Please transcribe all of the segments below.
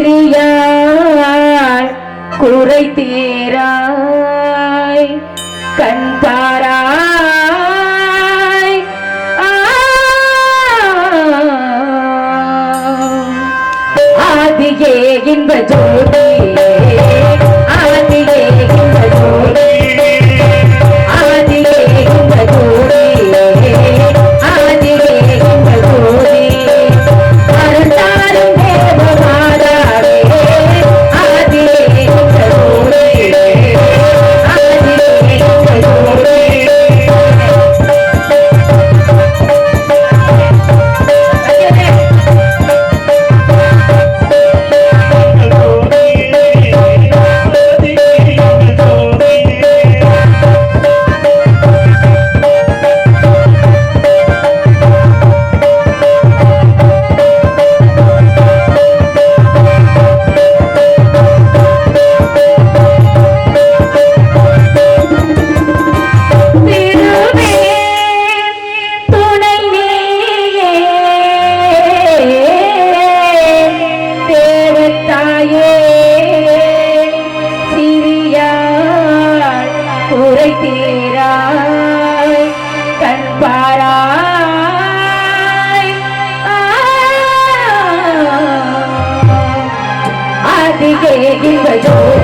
சிறியாய் குறை தீராய் கண்பாராய் ஆதியே இன்ப ஜோத இன்ப ஜோதி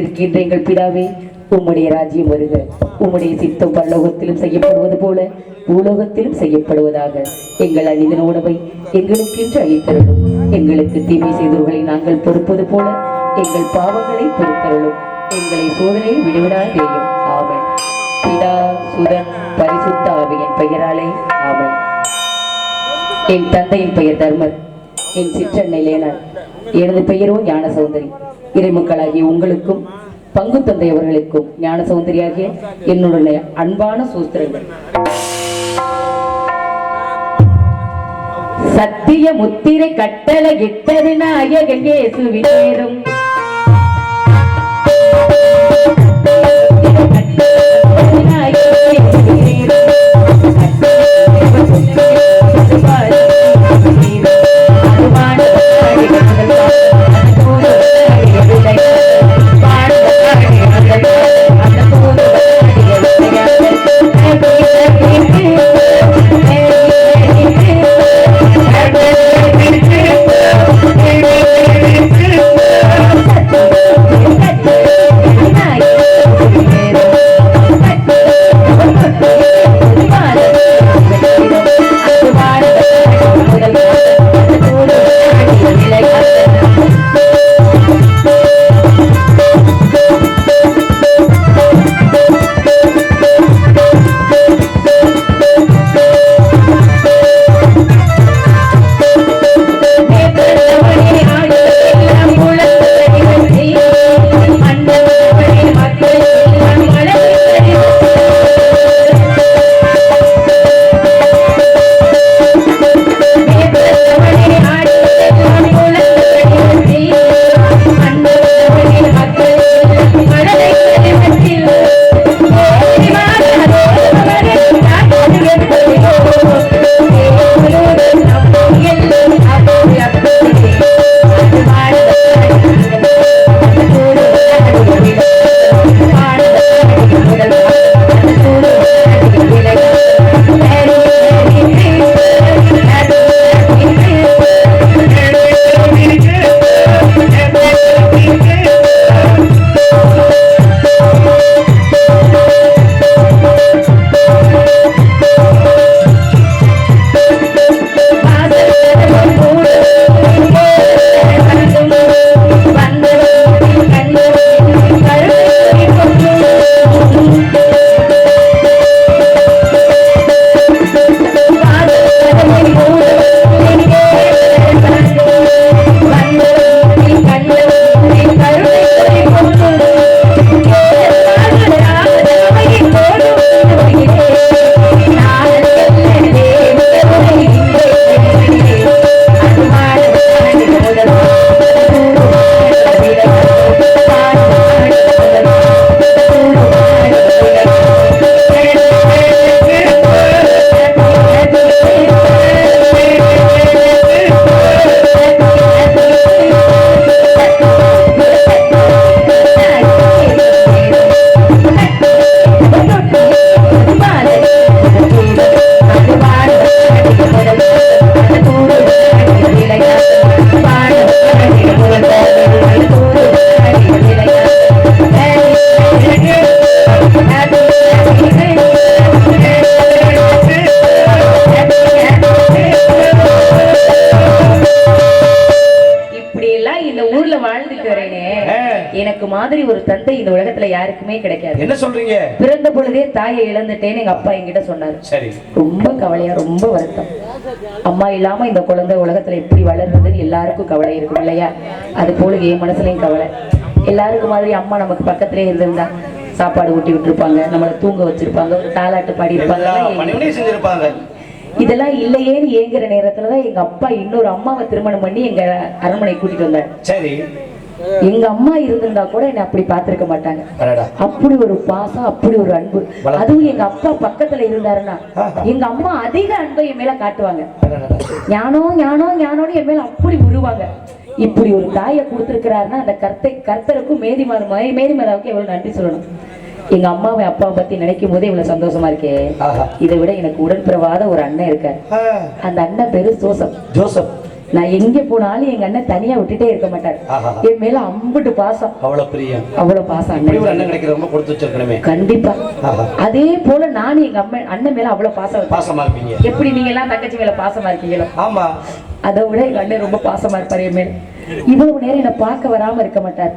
இருக்கின்ற எங்கள் பிதாவே உம்முடைய ராஜ்யம் வருக. உம்முடைய சித்தம் பரலோகத்திலும் செய்யப்படுவது போல பூலோகத்திலும் செய்யப்படுவதாக எங்கள் அழிந்த உணவை எங்களுக்கென்று அளித்தருளும். எங்களுக்கு தீமை செய்தவர்களை நாங்கள் பொறுப்பது போல எங்கள் பாவங்களை பொறுத்தருளும். எங்களை சோதனையில் விடுவிடாதேயும். பிதா சுதன் பரிசுத்த ஆவியின் பெயராலே ஆமென். என் தந்தையின் பெயர் தர்மர். என் சிற்றன்னை லேனார் எனது பெயரோ ஞான சௌந்தரி. இறைமக்களாகிய உங்களுக்கும் பங்கு தந்தை அவர்களுக்கும் ஞான சௌந்தரியாகிய என்னுடைய அன்பான சூஸ்திரங்கள் சத்திய முத்திரை கட்டளை இட்டது நாயகன் இயேசுவின் நேரும் தந்தை இந்த உலகத்துல யாருக்குமே கிடைக்காது. என்ன சொல்றீங்க? பிறந்த பொழுதே தாயை இழந்துட்டேன்னு எங்க அப்பா என்கிட்ட சொன்னாரு. சரி. ரொம்ப கவலையா ரொம்ப வருத்தம். அம்மா இல்லாம இந்த குழந்தை உலகத்துல எப்படி வளர்றதுன்னு எல்லாருக்கும் கவலை இருக்கும் இல்லையா? அது போல என் மனசுலயும் கவலை. எல்லாருக்கும் மாதிரி அம்மா நமக்கு பக்கத்திலே இருந்திருந்தா சாப்பாடு ஊட்டி விட்டுருப்பாங்க நம்மளை தூங்க வச்சிருப்பாங்க ஒரு தாலாட்டு பாடி இருப்பாங்க இதெல்லாம் இல்லையேன்னு ஏங்குற நேரத்துலதான் எங்க அப்பா இன்னொரு அம்மாவை திருமணம் பண்ணி எங்க அரண்மனை கூட்டிட்டு வந்தார். சரி. எங்க அம்மா இருந்திருந்தா கூட என்னை அப்படி பார்த்திருக்க மாட்டாங்க. அப்படி ஒரு பாசம் அப்படி ஒரு அன்பு. அதுவும் எங்க அப்பா பக்கத்துல இருந்தாருன்னா. எங்க அம்மா அதிக அன்பை என் மேல காட்டுவாங்க. ஞானோ ஞானோ ஞானோன்னு என் மேல அப்படி உருவாங்க. இப்படி ஒரு தாயை கொடுத்திருக்கிறாருன்னா அந்த கர்த்தை கர்த்தருக்கும் மேதிமார் மேதிமாதாவுக்கு எவ்வளவு நன்றி சொல்லணும். எங்க அம்மாவை அப்பாவை பத்தி நினைக்கும் போதே இவ்வளவு சந்தோஷமா இருக்கே. இதை விட எனக்கு உடன்பிறவாத ஒரு அண்ணன் இருக்காரு. அந்த அண்ணன் பேரு ஜோசப். ஜோசப். நான் எங்க போனாலும் எங்க அண்ணன் தனியா விட்டுட்டே இருக்க மாட்டாரு. என் மேல அம்புட்டு பாசம். அவ்வளவு பிரியம். அவ்வளவு பாசம் அண்ணன். அண்ணன் கிடைக்கிற ரொம்ப கொடுத்து வச்சிருக்கணுமே. கண்டிப்பா. அதே போல நானும் எங்க அம்மா அண்ணன் மேல அவ்வளவு பாசம். பாசமா இருப்பீங்க. எப்படி நீங்க எல்லாம் தங்கச்சி மேல பாசமா இருக்கீங்களோ? ஆமா. அதை விட எங்க அண்ணன் ரொம்ப பாசமா இருப்பாரு என் மேல. இவ்வளவு நேரம் என்ன பார்க்க வராம இருக்க மாட்டார்.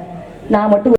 நான் மட்டும்